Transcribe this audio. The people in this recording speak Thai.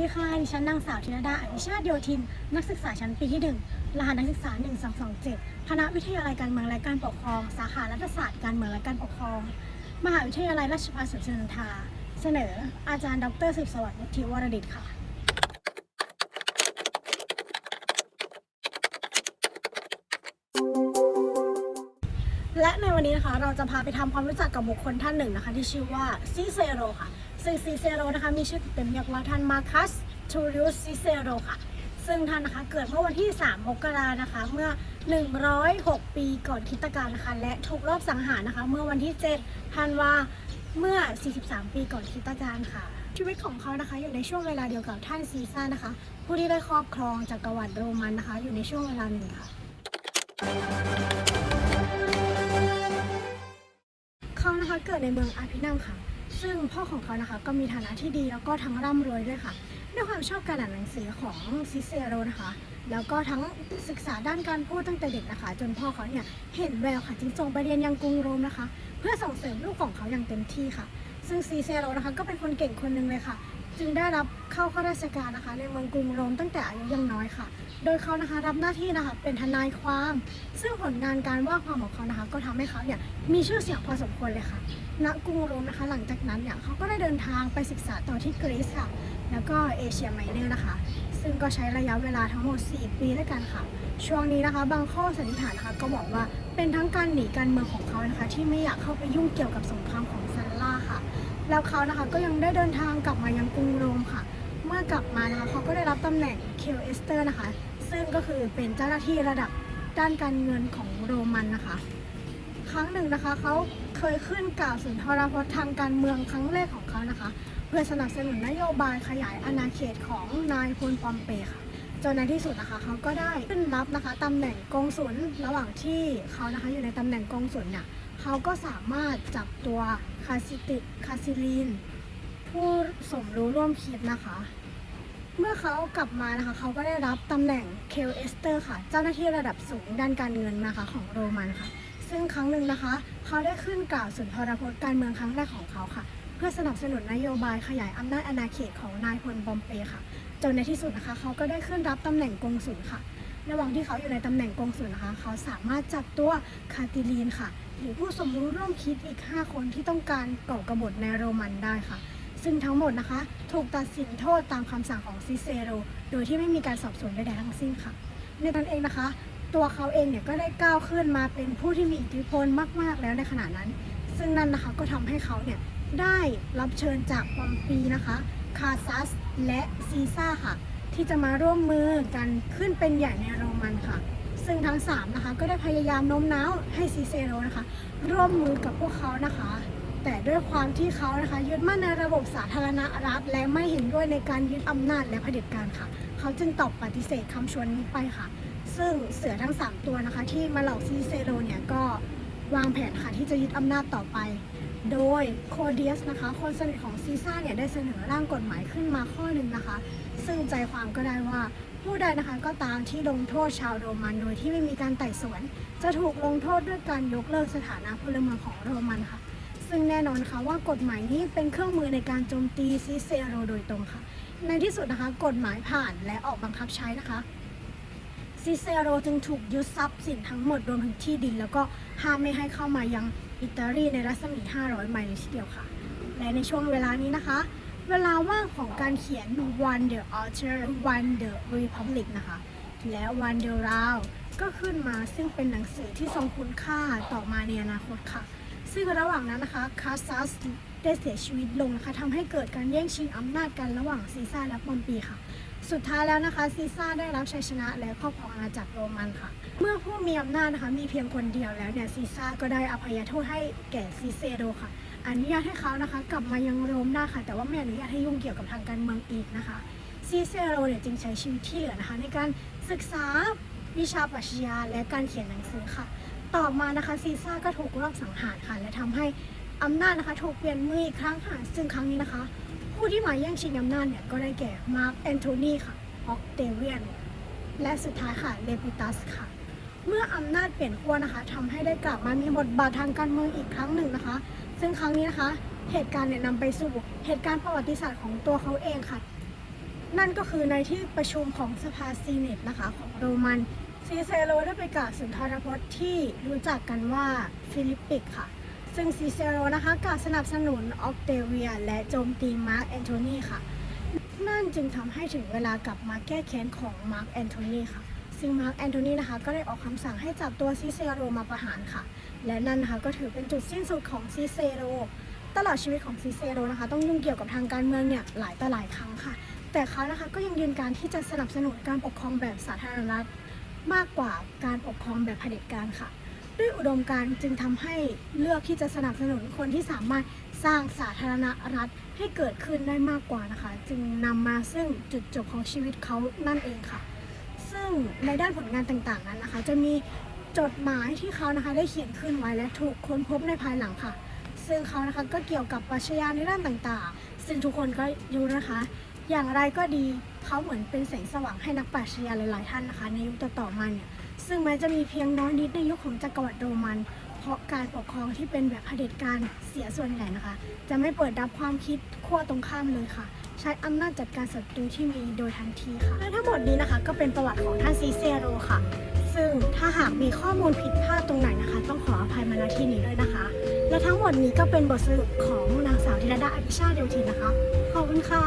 ดีค่ะ ดิฉันนางสาวธินดาอภิชาติโยธิน นักศึกษาชั้นปีที่ 1 รหัสนักศึกษา 1227 คณะวิทยาลัยการเมืองและการปกครอง สาขารัฐศาสตร์การเมืองและการปกครอง มหาวิทยาลัยราชภัฏสวนสุนันทา เสนอ อาจารย์ ดรสืบสวัสดิ์วุฒิวรดิตค่ะและในวันนี้นะคะเราจะพาไปทำความรู้จักกับบุคคลท่านหนึ่งนะคะ ที่ชื่อว่าซิเซโรค่ะ ซึ่งซิเซโรนะคะมีชื่อเต็มเรียกว่าท่านมาคัสทูริอุสซิเซโรค่ะ ซึ่งท่านนะคะเกิดเมื่อวันที่ 3 มกรานะคะ เมื่อ 106 ปีก่อนคริสตกาลนะคะ และถูกรอบสังหารนะคะ เมื่อวันที่7ธันวาเมื่อ 43 ปีก่อนคริสตกาลค่ะ ชีวิตของเขานะคะ อยู่ในช่วงเวลาเดียวกับท่านซีซ่านะคะ ผู้ที่ได้ครอบครองจักรวรรดิโรมันนะคะ อยู่ในช่วงเวลาหนึ่งค่ะเขานะคะเกิดในเมืองอาพินัมค่ะ ซึ่งพ่อของเขานะคะก็มีฐานะที่ดีแล้วก็ทั้งร่ำรวยด้วยค่ะ ด้วยความชอบการอ่านหนังสือของซิเซโรนะคะ แล้วก็ทั้งศึกษาด้านการพูดตั้งแต่เด็กนะคะ จนพ่อเขาเนี่ยเห็นแววค่ะจึงส่งไปเรียนยังกรุงโรมนะคะ เพื่อส่งเสริมลูกของเขาอย่างเต็มที่ค่ะ ซึ่งซีเซโรนะคะก็เป็นคนเก่งคนหนึ่งเลยค่ะ จึงได้รับเข้าข้าราชการนะคะ ในเมืองกรุงโรมตั้งแต่อายุยังน้อยค่ะ โดยเขานะคะรับหน้าที่นะคะเป็นทนายความ ซึ่งผลงานการว่าความของเขานะคะ ก็ทำให้เขาเนี่ยมีชื่อเสียงพอสมควรเลยค่ะณกรุงโรมนะคะ หลังจากนั้นเนี่ยเขาก็ได้เดินทางไปศึกษาต่อที่กรีซค่ะ แล้วก็เอเชียไมเนอร์นะคะ ซึ่งก็ใช้ระยะเวลาทั้งหมด 4 ปีด้วยกันค่ะ ช่วงนี้นะคะบางข้อสันนิษฐานนะคะก็บอกว่าเป็นทั้งการหนีการเมืองของเขานะคะ ที่ไม่อยากเข้าไปยุ่งเกี่ยวกับสงครามของ แล้วเขานะคะก็ยังได้เดินทางกลับมายังกรุงโรมค่ะ เมื่อกลับมานะคะเขาก็ได้รับตำแหน่งเคลเอสเตอร์นะคะ ซึ่งก็คือเป็นเจ้าหน้าที่ระดับด้านการเงินของโรมันนะคะ ครั้งหนึ่งนะคะเขาเคยขึ้นกล่าวสุนทรพจน์ทางการเมืองครั้งแรกของเขานะคะ เพื่อสนับสนุนนโยบายขยายอาณาเขตของนายพลปอมเปค่ะจนในที่สุดนะคะเขาก็ได้ขึ้นรับนะคะตำแหน่งกองสุลระหว่างที่เขานะคะอยู่ในตำแหน่งกองสุลเนี่ย เขาก็สามารถจับตัวคาซิติคาซิลีนผู้สมรู้ร่วมคิดนะคะ เมื่อเขากลับมานะคะ เขาก็ได้รับตำแหน่งเคลเอสเตอร์ค่ะ เจ้าหน้าที่ระดับสูงด้านการเงินนะคะของโรมันค่ะ ซึ่งครั้งหนึ่งนะคะ เขาได้ขึ้นกล่าวสุนทรพจน์การเมืองครั้งแรกของเขาค่ะ เพื่อสนับสนุนนโยบายขยายอำนาจอาณาเขตของนายพลบอมเปค่ะ จนในที่สุดนะคะ เขาก็ได้ขึ้นรับตำแหน่งกงสุลค่ะ ระหว่างที่เขาอยู่ในตำแหน่งกงสุลนะคะ เขาสามารถจับตัวคาติลีนค่ะ หรือผู้สมรู้ร่วมคิดอีก 5 คนที่ต้องการก่อกบฏในโรมันได้ค่ะ ซึ่งทั้งหมดนะคะ ถูกตัดสินโทษตามคำสั่งของซิเซโร โดยที่ไม่มีการสอบสวนใดๆทั้งสิ้นค่ะ ในตอนเองนะคะ ตัวเขาเองเนี่ยก็ได้ก้าวขึ้นมาเป็นผู้ที่มีอิทธิพลมาก ๆ แล้วในขณะนั้น ซึ่งนั่นนะคะก็ทำให้เขาเนี่ยได้รับเชิญจากปอมปีนะคะ คาซัส และซีซ่าค่ะ ที่จะมาร่วมมือกันขึ้นเป็นใหญ่ในโรมันค่ะ ซึ่งทั้งสามนะคะก็ได้พยายามโน้มน้าวให้ซีเซโรนะคะ ร่วมมือกับพวกเขานะคะ แต่ด้วยความที่เขานะคะยึดมั่นในระบบสาธารณรัฐ และไม่เห็นด้วยในการยึดอำนาจและเผด็จการค่ะ เขาจึงตอบปฏิเสธคำชวนนี้ไปค่ะ ซึ่งเสือทั้ง 3 ตัวนะคะ ที่มาหลอกซีเซโรเนี่ยก็วางแผนค่ะที่จะยึดอำนาจต่อไป โดยโคเดียสนะคะคนสนิทของซีซ่าเนี่ยได้เสนอร่างกฎหมายขึ้นมาข้อหนึ่งนะคะ ซึ่งใจความก็ได้ว่าผู้ใดนะคะก็ตามที่ลงโทษชาวโรมันโดยที่ไม่มีการไต่สวน จะถูกลงโทษด้วยการยกเลิกสถานะพลเมืองของโรมันค่ะ ซึ่งแน่นอนค่ะว่ากฎหมายนี้เป็นเครื่องมือในการโจมตีซิเซโรโดยตรงค่ะ ในที่สุดนะคะกฎหมายผ่านและออกบังคับใช้นะคะซิเซโรจึงถูกยึดทรัพย์สินทั้งหมดรวมถึงที่ดิน แล้วก็ห้ามไม่ให้เข้ามายัง อิตาลีในรัศมี 500 ไมล์เลยทีเดียวค่ะ และในช่วงเวลานี้นะคะ เวลาว่างของการเขียน One the Author One the Republic นะคะ และ One the Round ก็ขึ้นมาซึ่งเป็นหนังสือที่ทรงคุณค่าต่อมาในอนาคตค่ะ ซึ่งระหว่างนั้นนะคะคาซัสได้เสียชีวิตลงนะคะทำให้เกิดการแย่งชิงอำนาจกันระหว่างซีซ่าและปอมปีค่ะ สุดท้ายแล้วนะคะซีซ่าได้รับชัยชนะและครอบครองอาณาจักรโรมันค่ะ เมื่อผู้มีอำนาจนะคะมีเพียงคนเดียวแล้วเนี่ยซีซ่าก็ได้อภัยโทษให้แก่ซีเซโรค่ะ อนุญาตให้เขานะคะ กลับมายังโรมได้ค่ะ แต่ว่าไม่อนุญาตให้ยุ่งเกี่ยวกับทางการเมืองอีกนะคะซีเซโรเนี่ยจึงใช้ชีวิตที่เหลือนะคะ ในการศึกษาวิชาปรัชญาและการเขียนหนังสือค่ะ ต่อมานะคะซีซ่าก็ถูกรอบสังหารค่ะ และทำให้อำนาจนะคะถูกเปลี่ยนมืออีกครั้งค่ะ ซึ่งครั้งนี้นะคะ ผู้ที่มาแย่งชิงอำนาจเนี่ยก็ได้แก่มาร์คแอนโทนีค่ะออกเตเวียน และสุดท้ายค่ะเลปิตัสค่ะ เมื่ออำนาจเปลี่ยนขั้วนะคะทำให้ได้กลับมามีบทบาททางการเมืองอีกครั้งหนึ่งนะคะ ซึ่งครั้งนี้นะคะเหตุการณ์เนี่ยนำไปสู่เหตุการณ์ประวัติศาสตร์ของตัวเขาเองค่ะ นั่นก็คือในที่ประชุมของสภาซีเนตนะคะของโรมันซีเซโรได้ไปกล่าวสุนทรพจน์ที่รู้จักกันว่าฟิลิปปิกค่ะ ซึ่งซีเซโรนะคะกล่าวสนับสนุนออกเตเวีย และโจมตีมาร์กแอนโทนีค่ะ นั่นจึงทำให้ถึงเวลากลับมาแก้แค้นของมาร์กแอนโทนีค่ะ ซึ่งมาร์กแอนโทนีนะคะก็ได้ออกคำสั่งให้จับตัวซิเซโรมาประหารค่ะ และนั่นนะคะก็ถือเป็นจุดสิ้นสุดของซิเซโรตลอดชีวิตของซิเซโรนะคะ ต้องยุ่งเกี่ยวกับทางการเมืองเนี่ยหลายต่อหลายครั้งค่ะ แต่เขานะคะก็ยังยืนการที่จะสนับสนุนการปกครองแบบสาธารณรัฐมากกว่าการปกครองแบบเผด็จการค่ะ ด้วยอุดมการณ์จึงทำให้เลือกที่จะสนับสนุนคนที่สามารถสร้างสาธารณรัฐให้เกิดขึ้นได้มากกว่านะคะ จึงนำมาซึ่งจุดจบของชีวิตเขานั่นเองค่ะ ซึ่งในด้านผลงานต่างๆนั้นนะคะ จะมีจดหมายที่เขานะคะได้เขียนขึ้นไว้และถูกค้นพบในภายหลังค่ะ ซึ่งเขานะคะก็เกี่ยวกับปรัชญาในด้านต่างๆ ซึ่งทุกคนก็รู้นะคะ อย่างไรก็ดีเขาเหมือนเป็นแสงสว่างให้นักปรัชญาหลายๆท่านนะคะ ในยุคต่อๆมาเนี่ย ซึ่งแม้จะมีเพียงน้อยนิดในยุคของจักรวรรดิโรมัน เพราะการปกครองที่เป็นแบบเผด็จการเสียส่วนใหญ่นะคะ จะไม่เปิดรับความคิดขั้วตรงข้ามเลยค่ะ ใช้อำนาจจัดการศัตรูที่มีโดยทันทีค่ะ และทั้งหมดนี้นะคะ ก็เป็นประวัติของท่านซีเซโรค่ะ ซึ่งถ้าหากมีข้อมูลผิดพลาดตรงไหนนะคะ ต้องขออภัยมาณที่นี้ด้วยนะคะ และทั้งหมดนี้ก็เป็นบทสรุปของนางสาวธิรดาอภิชาติโยธินนะคะขอบคุณค่ะ